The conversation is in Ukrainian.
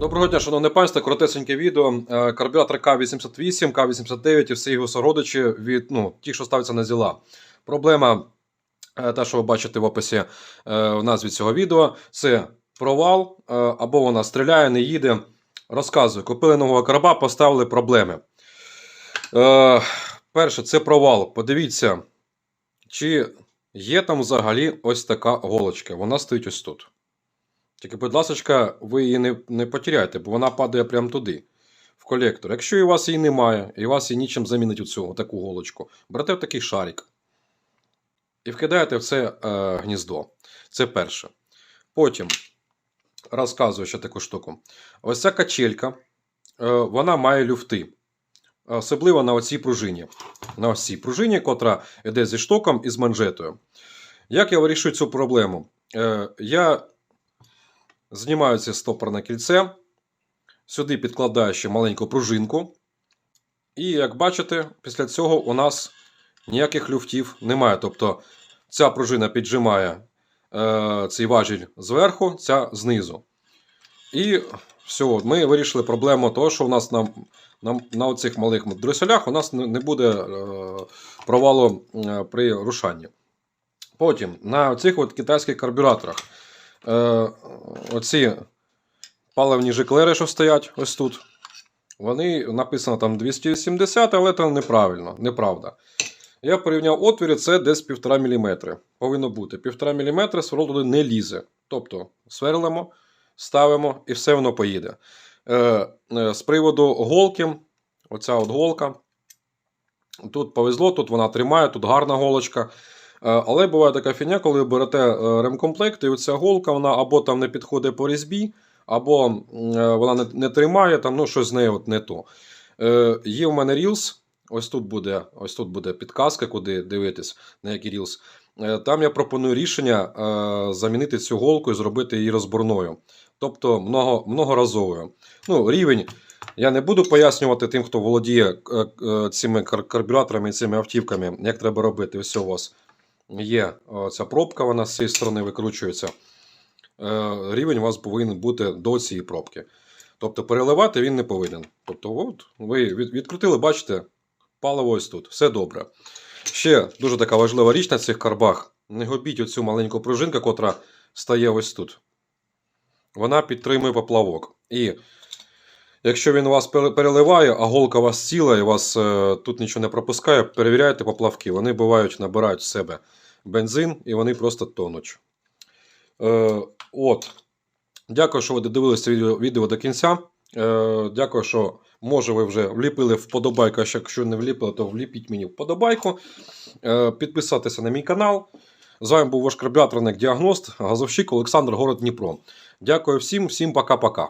Доброго дня, шановне панство, коротесеньке відео. Е, Карбюратор К-88, К-89 і всі його сородичі від ну, ті, що ставляться на зіла. Проблема, е, та, що ви бачите в описі е, в назві цього відео, це провал, е, або вона стріляє, не їде. Розказую, купили нового карба, поставили проблеми. Е, перше, це провал. Подивіться, чи є там взагалі ось така голочка. Вона стоїть ось тут. Тільки, будь ласка, ви її не, не потеряйте, бо вона падає прямо туди, в колектор. Якщо і у вас її немає, і у вас її нічим замінить у цю таку голочку, берете такий шарик і вкидаєте в це е, гніздо. Це перше. Потім розказую ще таку штуку. Ось ця качелька, е, вона має люфти. Особливо на оцій пружині. На ось цій пружині, котра йде зі штоком і з манжетою. Як я вирішую цю проблему? Е, я Знімаю це стопорне кільце. Сюди підкладаю ще маленьку пружинку. І як бачите, після цього у нас ніяких люфтів немає. Тобто ця пружина піджимає е, цей важіль зверху, ця знизу. І все, ми вирішили проблему того, що у нас на, на, на оцих малих дросселях у нас не, не буде е, провалу е, при рушанні. Потім на цих от китайських карбюраторах. Е, оці паливні жиклери, що стоять ось тут, вони написано там 270, але це неправильно, неправда. Я порівняв отвіри, це десь 1,5 мм. Повинно бути 1,5 мм, сверло туди не лізе. Тобто сверлимо, ставимо і все воно поїде. Е, е, з приводу голки, оця от голка. Тут повезло, тут вона тримає, тут гарна голочка. Е, Але буває така фігня, коли ви берете е, ремкомплект, і оця голка вона або там не підходить по різьбі, або е, вона не, не тримає, там, ну, щось з нею от не то. Е, Є в мене Reels, ось тут буде, ось тут буде підказка, куди дивитись, на який Reels. Е, Там я пропоную рішення е, замінити цю голку і зробити її розборною. Тобто много, многоразовою. Ну, рівень я не буду пояснювати тим, хто володіє цими кар- карбюраторами і цими автівками, як треба робити. Ось у вас є е, ця пробка, вона з цієї сторони викручується. Е, Рівень у вас повинен бути до цієї пробки. Тобто переливати він не повинен. Тобто, от, ви відкрутили, бачите, паливо ось тут. Все добре. Ще дуже така важлива річ на цих карбах. Не губіть оцю маленьку пружинку, котра стає ось тут. Вона підтримує поплавок. І якщо він вас переливає, а голка вас ціла і вас е, тут нічого не пропускає, перевіряйте поплавки. Вони бувають, набирають в себе бензин і вони просто тонуть. Е, от. Дякую, що ви додивилися відео, відео до кінця. Е, дякую, що може ви вже вліпили вподобайку, а якщо не вліпили, то вліпіть мені вподобайку. Е, підписатися на мій канал. З вами був ваш карбюраторник діагност, газовщик Олександр Город Дніпро. Дякую всім, всім пока-пока.